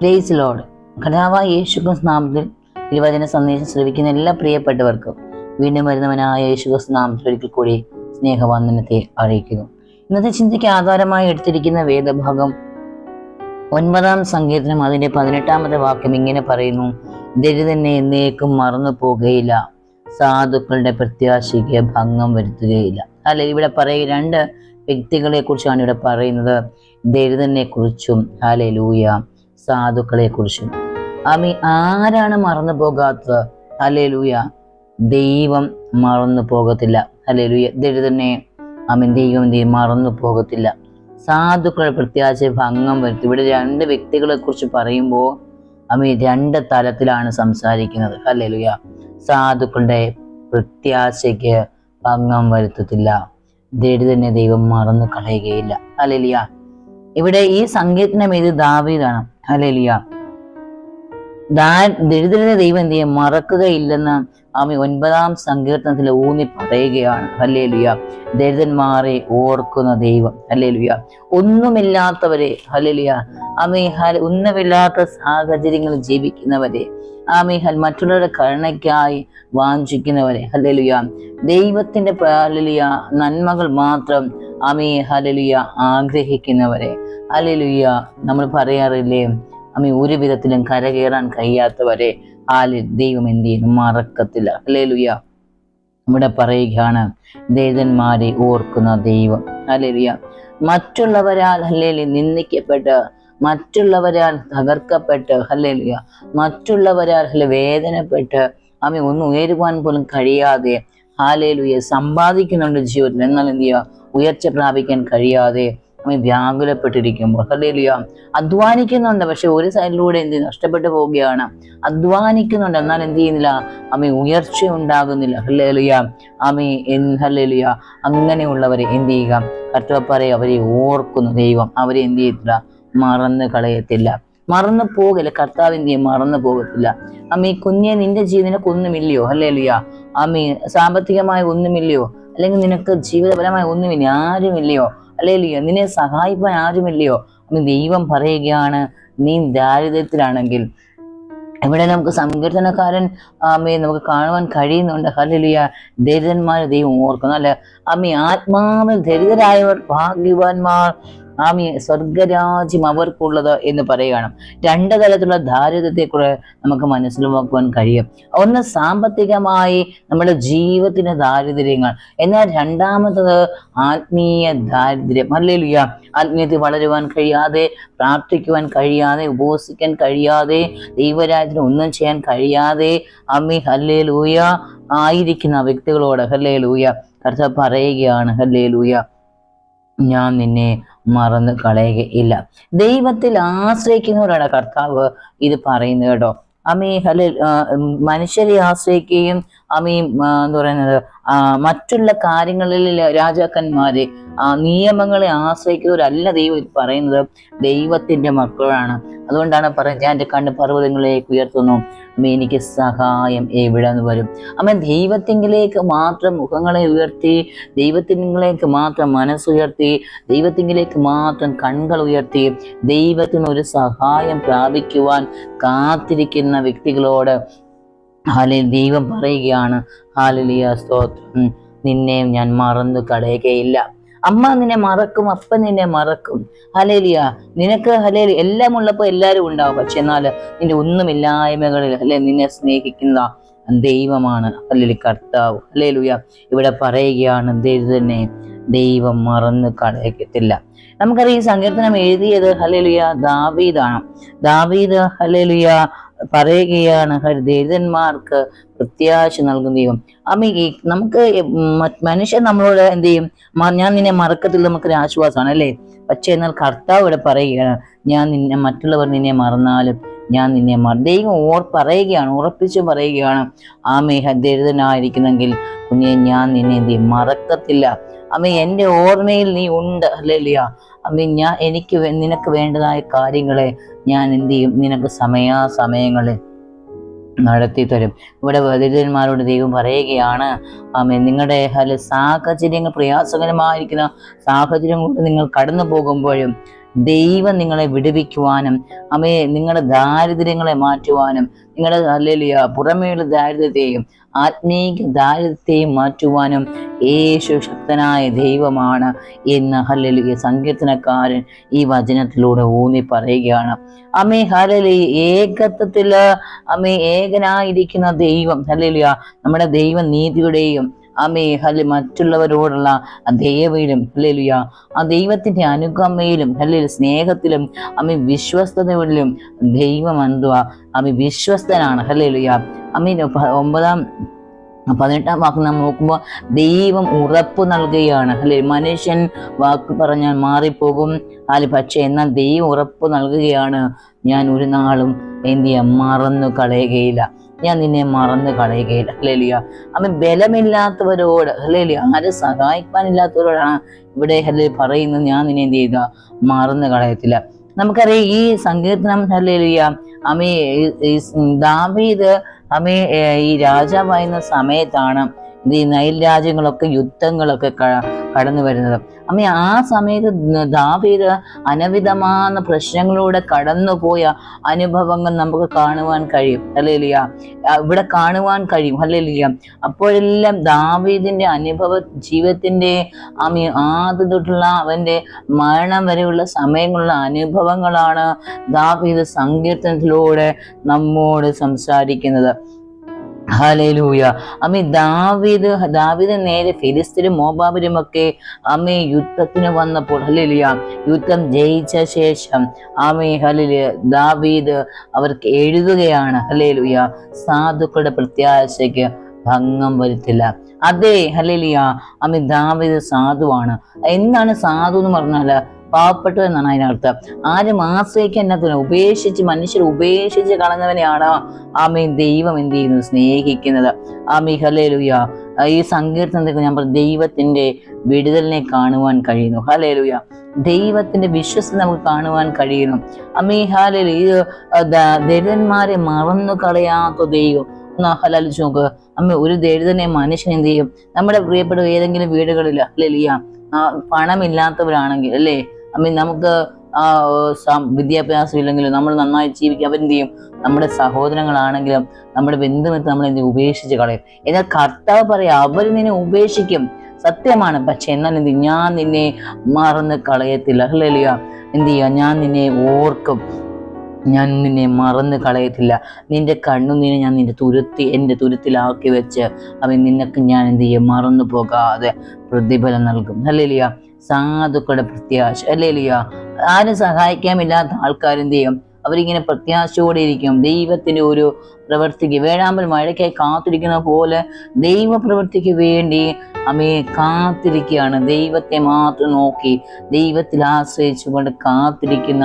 Praise load കഥാവായ യേശുക്രിസ്തു നാമത്തിൽ തിരുവചന സന്ദേശം ശ്രവിക്കുന്ന എല്ലാ പ്രിയപ്പെട്ടവർക്കും വീണ്ടും വരുന്നവനായ യേശുക്രിസ് നാമത്തിൽ ഒരിക്കൽ കൂടി സ്നേഹവന്ദനത്തെ അറിയിക്കുന്നു. ഇന്നത്തെ ചിന്തയ്ക്ക് ആധാരമായി എടുത്തിരിക്കുന്ന വേദഭാഗം ഒൻപതാം സങ്കീർത്തനം അതിന്റെ പതിനെട്ടാമത്തെ വാക്യം ഇങ്ങനെ പറയുന്നു ദരിതന്നെ എന്നേക്കും മറന്നു പോകുകയില്ല സാധുക്കളുടെ പ്രത്യാശയ്ക്ക് ഭംഗം വരുത്തുകയില്ല. അല്ലെ ഇവിടെ പറയ രണ്ട് വ്യക്തികളെ കുറിച്ചാണ് ഇവിടെ പറയുന്നത്. ദരിതനെ കുറിച്ചും അല്ലെ ലൂയ സാധുക്കളെ കുറിച്ചും അമി ആരാണ് മറന്നു പോകാത്തത്? അലേലൂയ ദൈവം മറന്നു പോകത്തില്ല. അലേലൂയ ദൈവം തന്നെ അമീൻ ദൈവം എന്ത്? മറന്നു പോകത്തില്ല. സാധുക്കളെ പ്രത്യാശ ഭംഗം വരുത്തി. ഇവിടെ രണ്ട് വ്യക്തികളെ കുറിച്ച് പറയുമ്പോൾ അമി രണ്ട് തലത്തിലാണ് സംസാരിക്കുന്നത്. അല്ലേ ലുയ സാധുക്കളുടെ പ്രത്യാശയ്ക്ക് ഭംഗം വരുത്തത്തില്ല. തന്നെ ദൈവം മറന്നു കളയുകയില്ല. അല്ലെലിയ ഇവിടെ ഈ സങ്കീർത്തനം ഇത് ദാവീദാണ് അല്ലെലിയ ദാ ദരിദ്രനെ ദൈവം എന്ത് ചെയ്യും? മറക്കുകയില്ലെന്ന് ആമി ഒൻപതാം സങ്കീർത്തനത്തിൽ ഊന്നി പറയുകയാണ്. ഹല്ലേലുയ. ദരിദ്രന്മാരെ ഓർക്കുന്ന ദൈവം. ഹല്ലേലുയ. ഒന്നുമില്ലാത്തവരെ ഹലലിയ ആമി ഹൽ ഒന്നുമില്ലാത്ത സാഹചര്യങ്ങളിൽ ജീവിക്കുന്നവരെ ആമി ഹൽ മറ്റുള്ളവരുടെ കരുണയ്ക്കായി വാഞ്ചിക്കുന്നവരെ ഹല്ലേലുയ. ദൈവത്തിന്റെ ഹലലിയ നന്മകൾ മാത്രം ആമി ഹലലിയ ആഗ്രഹിക്കുന്നവരെ ഹല്ലേലുയ നമ്മൾ പറയാറില്ലേ അമ്മ ഒരു വിധത്തിലും കരകയറാൻ കഴിയാത്തവരെ ആലിൽ ദൈവം എന്ത് ചെയ്യുന്നു? മറക്കത്തില്ല. അല്ലേലുയ്യ ഇവിടെ പറയുകയാണ് ദൈവന്മാരെ ഓർക്കുന്ന ദൈവം. അല്ലേലുയ്യ മറ്റുള്ളവരാൽ അല്ലേലി നിന്ദിക്കപ്പെട്ട് മറ്റുള്ളവരാൽ തകർക്കപ്പെട്ട് അല്ലേലുയ്യ മറ്റുള്ളവരാൽ അല്ലെ വേദനപ്പെട്ട് അമ്മ ഒന്നും ഉയരുവാൻ പോലും കഴിയാതെ ഹാലേലുയെ സമ്പാദിക്കുന്നുണ്ട് ജീവിതത്തിൽ. എന്നാൽ എന്ത് ചെയ്യുക? ഉയർച്ച പ്രാപിക്കാൻ കഴിയാതെ അമ്മ വ്യാകുലപ്പെട്ടിരിക്കുമ്പോൾ. ഹല്ലേലൂയ. അധ്വാനിക്കുന്നുണ്ട് പക്ഷെ ഒരു സൈഡിലൂടെ എന്ത്? നഷ്ടപ്പെട്ടു പോവുകയാണ്. അധ്വാനിക്കുന്നുണ്ട് എന്നാൽ എന്ത് ചെയ്യുന്നില്ല? അമ്മ ഉയർച്ച ഉണ്ടാകുന്നില്ല. ഹല്ലേലൂയ. അമ്മ ഹല്ലേലൂയ. അങ്ങനെയുള്ളവരെ എന്ത് ചെയ്യുക? കർത്തവപ്പറെ അവരെ ഓർക്കുന്നു. ദൈവം അവരെ എന്ത് ചെയ്യത്തില്ല? മറന്നു കളയത്തില്ല. മറന്നു പോകില്ല. കർത്താവ് എന്ത് ചെയ്യും? മറന്നു പോകത്തില്ല. അമ്മ കുഞ്ഞെ നിന്റെ ജീവനക്ക് ഒന്നുമില്ലയോ ഹല്ലേലൂയ. അമ്മ സാമ്പത്തികമായി ഒന്നുമില്ലയോ? അല്ലെങ്കിൽ നിനക്ക് ജീവിതപരമായി ഒന്നുമില്ല ആരുമില്ലയോ? അല്ലേലിയോ നിന്നെ സഹായിപ്പാൻ ആരുമില്ലയോ? അപ്പം ദൈവം പറയുകയാണ് നീ ദാരിദ്ര്യത്തിലാണെങ്കിൽ ഇവിടെ നമുക്ക് സങ്കീർത്തനക്കാരൻ ആമേ നമുക്ക് കാണുവാൻ കഴിയുന്നുണ്ട്? ഹലിയ ദരിദ്രന്മാരെ ദൈവം ഓർക്കുന്നു അല്ലെ? അമ്മ ആത്മാവിൽ ദരിദ്രരായവർ ഭാഗ്യവാന്മാർ ആമി സ്വർഗരാജ്യം അവർക്കുള്ളത് എന്ന് പറയുകയാണ്. രണ്ട് തരത്തിലുള്ള ദാരിദ്ര്യത്തെ കൂടെ നമുക്ക് മനസ്സിലാക്കുവാൻ കഴിയും. ഒന്ന് സാമ്പത്തികമായി നമ്മുടെ ജീവിതത്തിന് ദാരിദ്ര്യങ്ങൾ. എന്നാൽ രണ്ടാമത്തത് ആത്മീയ ദാരിദ്ര്യം. അല്ലേലുയ. ആത്മീയത്തിൽ വളരുവാൻ കഴിയാതെ പ്രാർത്ഥിക്കുവാൻ കഴിയാതെ ഉപവസിക്കാൻ കഴിയാതെ ദൈവരാജ്യത്തിന് ഒന്നും ചെയ്യാൻ കഴിയാതെ അമ്മി ഹല്ലേ ലൂയ ആയിരിക്കുന്ന വ്യക്തികളോട് ഹല്ലേ ലൂയ കർത്താവ് പറയുകയാണ് ഹല്ലേ ലൂയ ഞാൻ നിന്നെ മറന്നു കളയുകയില്ല ദൈവത്തിൽ ആശ്രയിക്കുന്നവരാണ് കർത്താവ് ഇത് പറയുന്നത് കേട്ടോ. അമീ ഹലിൽ മനുഷ്യരെ ആശ്രയിക്കുകയും അമീ എന്ന് പറയുന്നത് മറ്റുള്ള കാര്യങ്ങളിൽ രാജാക്കന്മാരെ നിയമങ്ങളെ ആശ്രയിക്കുന്നവരല്ല ദൈവം പറയുന്നത്. ദൈവത്തിന്റെ മക്കളാണ്. അതുകൊണ്ടാണ് പറയുന്നത് ഞാൻ എന്റെ കണ്ണ് പർവതങ്ങളിലേക്ക് ഉയർത്തുന്നു. എനിക്ക് സഹായം എവിടെ നിന്ന് വരും. അമ്മ ദൈവത്തിങ്കിലേക്ക് മാത്രം മുഖങ്ങളെ ഉയർത്തി ദൈവത്തിങ്കിലേക്ക് മാത്രം മനസ്സുയർത്തി ദൈവത്തിങ്കിലേക്ക് മാത്രം കണ്ണുകൾ ഉയർത്തി ദൈവത്തിന് ഒരു സഹായം പ്രാപിക്കുവാൻ കാത്തിരിക്കുന്ന വ്യക്തികളോട് ഹാലി ദൈവം പറയുകയാണ് ഹാലിലിയ സ്തോത്രം. നിന്നെ ഞാൻ മറന്നു കളയുകയില്ല. അമ്മ നിന്നെ മറക്കും അപ്പ നിന്നെ മറക്കും. ഹലേലിയ നിനക്ക് ഹലേലി എല്ലാം ഉള്ളപ്പോൾ എല്ലാവരും ഉണ്ടാവും. പക്ഷെ എന്നാൽ നിന്റെ ഒന്നുമില്ലായ്മകളിൽ അല്ലെ നിന്നെ സ്നേഹിക്കുന്ന ദൈവമാണ്. അല്ലെങ്കിൽ കർത്താവ്. അല്ലേ ലുയ ഇവിടെ പറയുകയാണ് ദൈവം തന്നെ ദൈവം മറന്നു കളയത്തില്ല. നമുക്കറിയാം ഈ സങ്കീർത്തനം എഴുതിയത് ഹലേലുയ ദാവീദാണ്. ദാവീദ് ഹലേലുയ പറയുകയാണ് ദരിദ്രന്മാർക്ക് പ്രത്യാശ നൽകുന്ന ദൈവം. അമ്മ ഈ നമുക്ക് മനുഷ്യൻ നമ്മളോട് എന്ത് ചെയ്യും? ഞാൻ നിന്നെ മറക്കത്തിൽ നമുക്കൊരു ആശ്വാസമാണ് അല്ലേ? പക്ഷെ എന്നാൽ കർത്താവ് ഇവിടെ പറയുകയാണ് ഞാൻ നിന്നെ മറ്റുള്ളവർ നിന്നെ മറന്നാലും ഞാൻ നിന്നെ മറ ദൈവം ഓർ പറയുകയാണ് ഉറപ്പിച്ചു പറയുകയാണ്. ആമേ ദരിദ്രനായിരിക്കുന്നെങ്കിൽ കുഞ്ഞെ ഞാൻ നിന്നെ എന്ത് ചെയ്യും? മറക്കത്തില്ല. അമ്മ എന്റെ ഓർമ്മയിൽ നീ ഉണ്ട്. അല്ലേലിയ അമ്മ ഞാൻ എനിക്ക് നിനക്ക് വേണ്ടതായ കാര്യങ്ങളെ ഞാൻ എന്ത് ചെയ്യും? നിനക്ക് സമയാസമയങ്ങളിൽ നടത്തി തരും. ഇവിടെ ദരിദ്രന്മാരോട് ദൈവം പറയുകയാണ് ആമേ നിങ്ങളുടെ അല്ല സാഹചര്യങ്ങൾ പ്രയാസകരമായിരിക്കുന്ന സാഹചര്യം കൊണ്ട് നിങ്ങൾ കടന്നു പോകുമ്പോഴും ദൈവം നിങ്ങളെ വിടുവിക്കുവാനും അമ്മയെ നിങ്ങളുടെ ദാരിദ്ര്യങ്ങളെ മാറ്റുവാനും നിങ്ങളുടെ അല്ലെങ്കിൽ പുറമേയുള്ള ദാരിദ്ര്യത്തെയും ആത്മീക ദാരിദ്ര്യത്തെ മാറ്റുവാനും യേശു ശക്തനായ ദൈവമാണ് എന്ന് ഹല്ലേലൂയ സങ്കീർത്തനക്കാരൻ ഈ വചനത്തിലൂടെ ഊന്നി പറയുകയാണ്. അമ്മേ ഹലലി ഏകത്വത്തിൽ അമ്മേ ഏകനായിരിക്കുന്ന ദൈവം ഹലലിയ നമ്മുടെ ദൈവം നീതിയുടെയും അമ്മേ ഹല്ലെ മറ്റുള്ളവരോടുള്ള ദയവയിലും ഹല്ലേലൂയ ആ ദൈവത്തിന്റെ അനുകമ്പയിലും ഹല്ലേലൂയ സ്നേഹത്തിലും അമ്മ വിശ്വസ്തതയിലും ദൈവം എന്തുവാ അമ്മ വിശ്വസ്തനാണ് ഹല്ലേലൂയ. അമ്മ ഒമ്പതാം പതിനെട്ടാം വാക്ക് നാം നോക്കുമ്പോൾ ദൈവം ഉറപ്പ് നൽകുകയാണ് അല്ലെ മനുഷ്യൻ വാക്ക് പറഞ്ഞാൽ മാറിപ്പോകും അല്ലെ പക്ഷെ എന്നാൽ ദൈവം ഉറപ്പ് നൽകുകയാണ്. ഞാൻ ഒരു നാളും എന്ത് ചെയ്യാം മറന്നു കളയുകയില്ല. ഞാൻ നിന്നെ മറന്നു കളയുകയില്ല ഹലേലിയ അവൻ ബലമില്ലാത്തവരോട് ഹലേലിയ ആരെ സഹായിക്കാനില്ലാത്തവരോടാണ് ഇവിടെ ഹലേ പറയുന്നത്. ഞാൻ നിന്നെ എന്ത് ചെയ്യുക മറന്നു കളയത്തില്ല. നമുക്കറിയാം ഈ സങ്കീർത്തനം ഹലേലിയ അമ്മേ ദാവീദ് അമ്മേ ഈ രാജാവായിരുന്ന സമയത്താണ് ഈ നൈൽ രാജ്യങ്ങളൊക്കെ യുദ്ധങ്ങളൊക്കെ കടന്നു വരുന്നത്. അമ്മ ആ സമയത്ത് ദാവീദ് അനവിധമാന പ്രശ്നങ്ങളിലൂടെ കടന്നുപോയ അനുഭവങ്ങൾ നമുക്ക് കാണുവാൻ കഴിയും. അല്ലേലിയ ഇവിടെ കാണുവാൻ കഴിയും. അല്ലേലിയ അപ്പോഴെല്ലാം ദാവീദിന്റെ അനുഭവ ജീവിതത്തിന്റെ അമ്മ ആദ്യ തൊട്ടുള്ള അവന്റെ മരണം വരെയുള്ള സമയങ്ങളുള്ള അനുഭവങ്ങളാണ് ദാവീദ് സങ്കീർത്തനത്തിലൂടെ നമ്മോട് സംസാരിക്കുന്നത്. ഹലേലൂയ. അമ്മ ദാവീദ് ദാവീദ് നേരെ ഫിലിസ്തീനും മോബാബിലും ഒക്കെ അമ്മ യുദ്ധത്തിന് വന്നപ്പോൾ ഹലിലിയ യുദ്ധം ജയിച്ച ശേഷം അമ്മ ഹലിൽ ദാവീദ് അവർക്ക് എഴുതുകയാണ് ഹലേലുയ സാധുക്കളുടെ പ്രത്യാശയ്ക്ക് ഭംഗം വരുത്തില്ല. അതെ ഹലിലിയ അമ്മ ദാവീദ് സാധുവാണ്. എന്താണ് സാധു എന്ന് പറഞ്ഞാൽ പാവപ്പെട്ടു എന്നാണ് അതിനർത്ഥം. ആരും ആശ്രയിക്കാൻ ഉപേക്ഷിച്ച് മനുഷ്യർ ഉപേക്ഷിച്ച് കളഞ്ഞവനെയാണ് ആമീൻ ദൈവം എന്ത് ചെയ്യുന്നു? സ്നേഹിക്കുന്നത്. ആമേ ഹലേലുയ ഈ സങ്കീർത്തനത്തിൽ ഞാൻ പറഞ്ഞു ദൈവത്തിന്റെ വിടുതലിനെ കാണുവാൻ കഴിയുന്നു. ഹലേലുയ ദൈവത്തിന്റെ വിശ്വസം നമുക്ക് കാണുവാൻ കഴിയുന്നു. അമ്മീ ഹാലലു ഈ ദരിദ്രന്മാരെ മറന്നു കളയാത്ത ദൈവം. ഒന്ന് നോക്ക്. അമ്മ ഒരു ദരിദ്രനെ മനുഷ്യൻ എന്ത് ചെയ്യും? നമ്മുടെ പ്രിയപ്പെട്ട ഏതെങ്കിലും വീടുകളിൽ അല്ലെ ലിയ പണമില്ലാത്തവരാണെങ്കിൽ അല്ലേ? അമ്മ നമുക്ക് വിദ്യാഭ്യാസം ഇല്ലെങ്കിലും നമ്മൾ നന്നായി ജീവിക്കുക അവരെന്ത് ചെയ്യും നമ്മുടെ സഹോദരങ്ങളാണെങ്കിലും നമ്മുടെ ബന്ധുമിത്ത് നമ്മൾ എന്ത്? ഉപേക്ഷിച്ച് കളയും. എന്നാൽ കർത്താവ് പറയാം അവർ നിന്നെ ഉപേക്ഷിക്കും. സത്യമാണ്. പക്ഷെ എന്നാൽ എന്ത് ഞാൻ നിന്നെ മറന്ന് കളയത്തില്ല. അല്ലല്ല എന്ത് ചെയ്യുക ഞാൻ നിന്നെ ഓർക്കും. ഞാൻ നിന്നെ മറന്ന് കളയത്തില്ല. നിന്റെ കണ്ണുനീര് ഞാൻ നിന്റെ തുരുത്തി എന്റെ തുരുത്തിലാക്കി വെച്ച് അവൻ നിനക്ക് ഞാൻ എന്ത് ചെയ്യും? മറന്നു പോകാതെ പ്രതിഫലം നൽകും. അല്ലേലിയ സാധുക്കളുടെ പ്രത്യാശ. അല്ലേ ലിയ ആരും സഹായിക്കാമില്ലാത്ത ആൾക്കാരെന്ത് ചെയ്യും? അവരിങ്ങനെ പ്രത്യാശയോടെ ഇരിക്കും. ദൈവത്തിന്റെ ഒരു പ്രവൃത്തിക്ക് വേഴാമ്പൽ മഴയ്ക്കായി കാത്തിരിക്കുന്ന പോലെ ദൈവപ്രവൃത്തിക്ക് വേണ്ടി അമ്മയെ കാത്തിരിക്കുകയാണ്. ദൈവത്തെ മാത്രം നോക്കി ദൈവത്തിൽ ആശ്രയിച്ചുകൊണ്ട് കാത്തിരിക്കുന്ന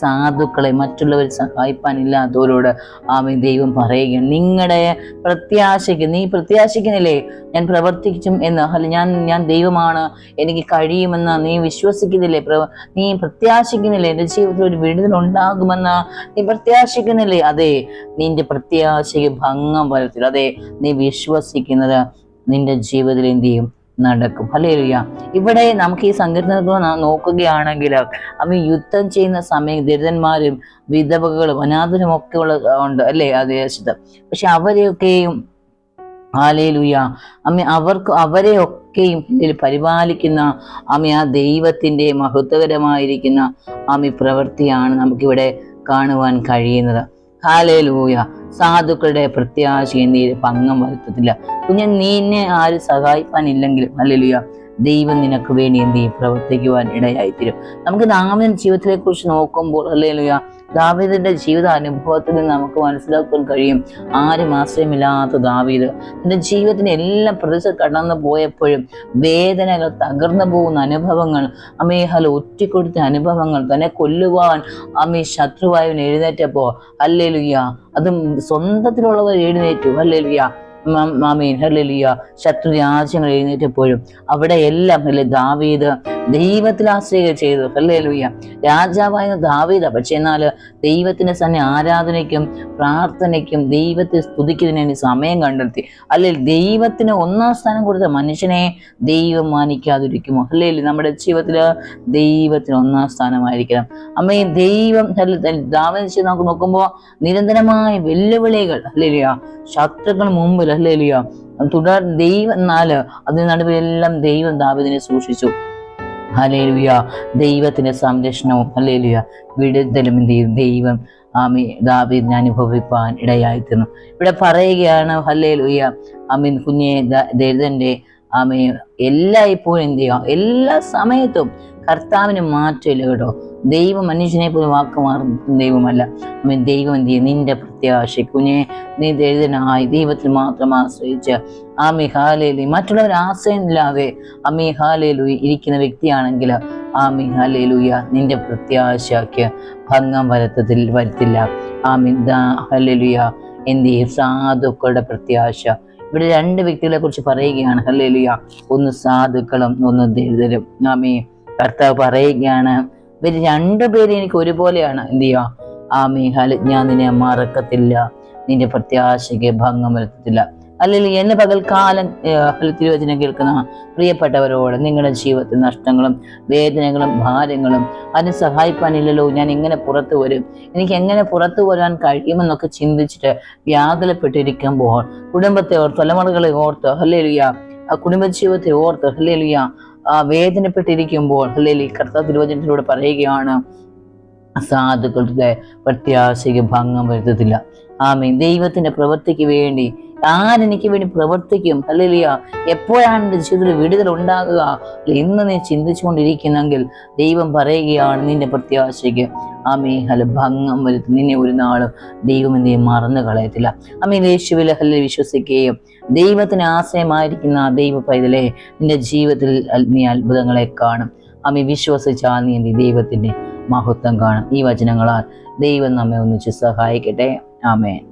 സാധുക്കളെ മറ്റുള്ളവർ സഹായിപ്പാനില്ലാത്തവരോട് ആമേ ദൈവം പറയുകയാണ്. നിങ്ങളുടെ പ്രത്യാശയ്ക്ക് നീ പ്രത്യാശിക്കുന്നില്ലേ? ഞാൻ പ്രവർത്തിക്കും എന്ന് അല്ല ഞാൻ ഞാൻ ദൈവമാണ് എനിക്ക് കഴിയുമെന്ന് നീ വിശ്വസിക്കുന്നില്ലേ? നീ പ്രത്യാശിക്കുന്നില്ലേ? എന്റെ ജീവിതത്തിൽ ഒരു വിടുതൽ ഉണ്ടാകുമെന്ന് നീ പ്രത്യാശിക്കുന്നില്ലേ? അതെ നിന്റെ പ്രത്യാശയ്ക്ക് ഭംഗം വരത്തില്ല അതെ നീ വിശ്വസിക്കുന്നത് നിന്റെ ജീവിതത്തിൽ എന്ത് ചെയ്യും? നടക്കും. ഹല്ലേലൂയ. ഇവിടെ നമുക്ക് ഈ സങ്കീർത്തനത്തിൽ നോക്കുകയാണെങ്കിൽ അവ യുദ്ധം ചെയ്യുന്ന സമയം ദരിദ്രന്മാരും വിധവകളും അനാഥരും ഒക്കെ ഉള്ള ഉണ്ട് അല്ലേ? ആ ദേശത്ത് പക്ഷെ അവരെയൊക്കെയും ഹാലേലുയ അമ്മ അവർക്ക് അവരെയൊക്കെയും പരിപാലിക്കുന്ന അമ്മ ആ ദൈവത്തിന്റെ മഹത്വകരമായിരിക്കുന്ന അമ്മ പ്രവൃത്തിയാണ് നമുക്കിവിടെ കാണുവാൻ കഴിയുന്നത്. ഹാലേലൂയ സാധുക്കളുടെ പ്രത്യാശയെ നീ പങ്കം വരുത്തത്തില്ല. കുഞ്ഞൻ നീന്നെ ആരും സഹായിക്കാനില്ലെങ്കിലും ഹല്ലേലൂയ ദൈവം നിനക്ക് വേണ്ടി എന്ത് ചെയ്യും? പ്രവർത്തിക്കുവാൻ ഇടയായിത്തീരും. നമുക്ക് ദാവിദൻ ജീവിതത്തിലെ കുറിച്ച് നോക്കുമ്പോൾ ഹല്ലേലൂയ ദാവീദിന്റെ ജീവിത അനുഭവത്തിൽ നിന്ന് നമുക്ക് മനസ്സിലാക്കാൻ കഴിയും. ആരും ആശ്രയമില്ലാത്ത ദാവീദ്. എന്റെ ജീവിതത്തിന് എല്ലാം പ്രതിസന്ധി കടന്നു പോയപ്പോഴും വേദനകൾ തകർന്നു പോകുന്ന അനുഭവങ്ങൾ അമേഹല ഒറ്റിക്കൊടുത്ത അനുഭവങ്ങൾ തന്നെ കൊല്ലുവാൻ അമ്മ ശത്രുവായവൻ എഴുന്നേറ്റപ്പോ അല്ലേലുയ്യ അതും സ്വന്തത്തിലുള്ളവർ എഴുന്നേറ്റു അല്ലേലുയ്യ മാമീൻ ഹല്ലേലൂയ. ശത്രു രാജ്യങ്ങൾ എഴുന്നേറ്റപ്പോഴും അവിടെ എല്ലാം അല്ലെ ദാവീദ് ദൈവത്തിൽ ആശ്രയ ചെയ്തു. അല്ലേ ലൂയ്യ രാജാവായ ദാവീദ. പക്ഷെ എന്നാൽ ദൈവത്തിന്റെ തന്നെ ആരാധനയ്ക്കും പ്രാർത്ഥനയ്ക്കും ദൈവത്തെ സ്തുതിക്കുന്നതിന് വേണ്ടി സമയം കണ്ടെത്തി. അല്ലെ ദൈവത്തിന് ഒന്നാം സ്ഥാനം കൊടുത്ത മനുഷ്യനെ ദൈവം മാനിക്കാതിരിക്കുമോ? അല്ലേ നമ്മുടെ ജീവിതത്തിൽ ദൈവത്തിന് ഒന്നാം സ്ഥാനമായിരിക്കണം. അമ്മ ഈ ദൈവം ദാവനിച്ച് നമുക്ക് നോക്കുമ്പോൾ നിരന്തരമായ വെല്ലുവിളികൾ. അല്ലേലിയ ശത്രുക്കൾ മുമ്പിൽ അല്ലേലിയ തുടർ ദൈവം എന്നാൽ അതിന് നടുവിലെല്ലാം ദൈവം ദാവിദിനെ സൂക്ഷിച്ചു. ഹലേലുയ ദൈവത്തിന്റെ സംരക്ഷണവും ഹലേലുയ വിടുതലും എന്ത് ചെയ്യും? ദൈവം ആമി ദാവീദിനെ അനുഭവിപ്പാൻ ഇടയായിത്തീർന്നു. ഇവിടെ പറയുകയാണ് ഹല്ലേലുയ ആമീൻ കുഞ്ഞെ ദ- ദരിദ്രന്റെ ആമേ എല്ലായ്പ്പോഴും എന്ത് ചെയ്യുക എല്ലാ സമയത്തും കർത്താവിന് മാറ്റമില്ല കേട്ടോ. ദൈവം മനുഷ്യനെ പോലും വാക്ക് മാറുന്ന ദൈവമല്ല. ദൈവം എന്ത് ചെയ്യും? നിന്റെ പ്രത്യാശ കുഞ്ഞെ നീ ദരിദ്രനായി ദൈവത്തിൽ മാത്രം ആശ്രയിച്ച്. ആമി ഹാലേലു മറ്റുള്ളവർ ആശ്രയമില്ലാതെ അമ്മി ഹാലേലു ഇരിക്കുന്ന വ്യക്തിയാണെങ്കിൽ ആമി ഹാലേലുയ നിന്റെ പ്രത്യാശയ്ക്ക് ഭംഗം വരത്തതിൽ വരുത്തില്ല. ആമി ദാ എന്ത് ചെയ്യും? സാധുക്കളുടെ പ്രത്യാശ ഇവിടെ രണ്ട് വ്യക്തികളെ കുറിച്ച് പറയുകയാണ്. ഹല്ലേലുയ. ഒന്ന് സാധുക്കളും ഒന്ന് ദരിദ്രരും. ആമേ കർത്താവ് പറയുകയാണ് ഇവർ രണ്ടുപേരും എനിക്ക് ഒരുപോലെയാണ്. എന്ത് ചെയ്യുക ആമേ ഹല ഞാൻ നിന്നെ മറക്കത്തില്ല. നിന്റെ പ്രത്യാശയ്ക്ക് ഭംഗം വരുത്തത്തില്ല. അല്ലെങ്കിൽ എന്നെ പകൽക്കാലം തിരുവചനം കേൾക്കുന്ന പ്രിയപ്പെട്ടവരോട് നിങ്ങളുടെ ജീവിതത്തിൽ നഷ്ടങ്ങളും വേദനകളും ഭാരങ്ങളും അതിന് സഹായിക്കാനില്ലല്ലോ ഞാൻ എങ്ങനെ പുറത്തു വരും? എനിക്ക് എങ്ങനെ പുറത്തു വരാൻ കഴിയുമെന്നൊക്കെ ചിന്തിച്ചിട്ട് വ്യാകുലപ്പെട്ടിരിക്കുമ്പോൾ കുടുംബത്തെ ഓർത്ത് തലമുറകളെ ഓർത്ത് ആ കുടുംബജീവിതത്തെ ഓർത്ത് ഹല്ലേലുയ ആ വേദനപ്പെട്ടിരിക്കുമ്പോൾ ഹല്ലേലി കർത്താവ് തിരുവചനത്തിലൂടെ പറയുകയാണ് സാധുക്കളുടെ പ്രത്യാശയ്ക്ക് ഭംഗം വരുത്തത്തില്ല. ആമീൻ. ദൈവത്തിന്റെ പ്രവൃത്തിക്ക് വേണ്ടി ആരെനിക്ക് വേണ്ടി പ്രവർത്തിക്കും? അല്ലേലിയ എപ്പോഴാണ് എന്റെ ജീവിതത്തിൽ വിടുതൽ ഉണ്ടാകുക? ഇന്ന് നീ ചിന്തിച്ചുകൊണ്ടിരിക്കുന്നെങ്കിൽ ദൈവം പറയുകയാണ് നിന്റെ പ്രത്യാശയ്ക്ക് ആമേ ഹല ഭംഗം വരുത്തി. നിന്നെ ഒരു നാളും ദൈവം എന്നെ മറന്നു കളയത്തില്ല. അമ്മേ യേശുവിലെ ഹല്ലിൽ വിശ്വസിക്കുകയും ദൈവത്തിന് ആശ്രയമായിരിക്കുന്ന ആ ദൈവ പൈതലെ നിന്റെ ജീവിതത്തിൽ നീ അത്ഭുതങ്ങളെ കാണും. അമ്മ വിശ്വസിച്ചാൽ നീ ദൈവത്തിന്റെ മഹത്വം കാണും. ഈ വചനങ്ങളാൽ ദൈവം നമ്മെ ഒന്നിച്ച് സഹായിക്കട്ടെ. ആമേൻ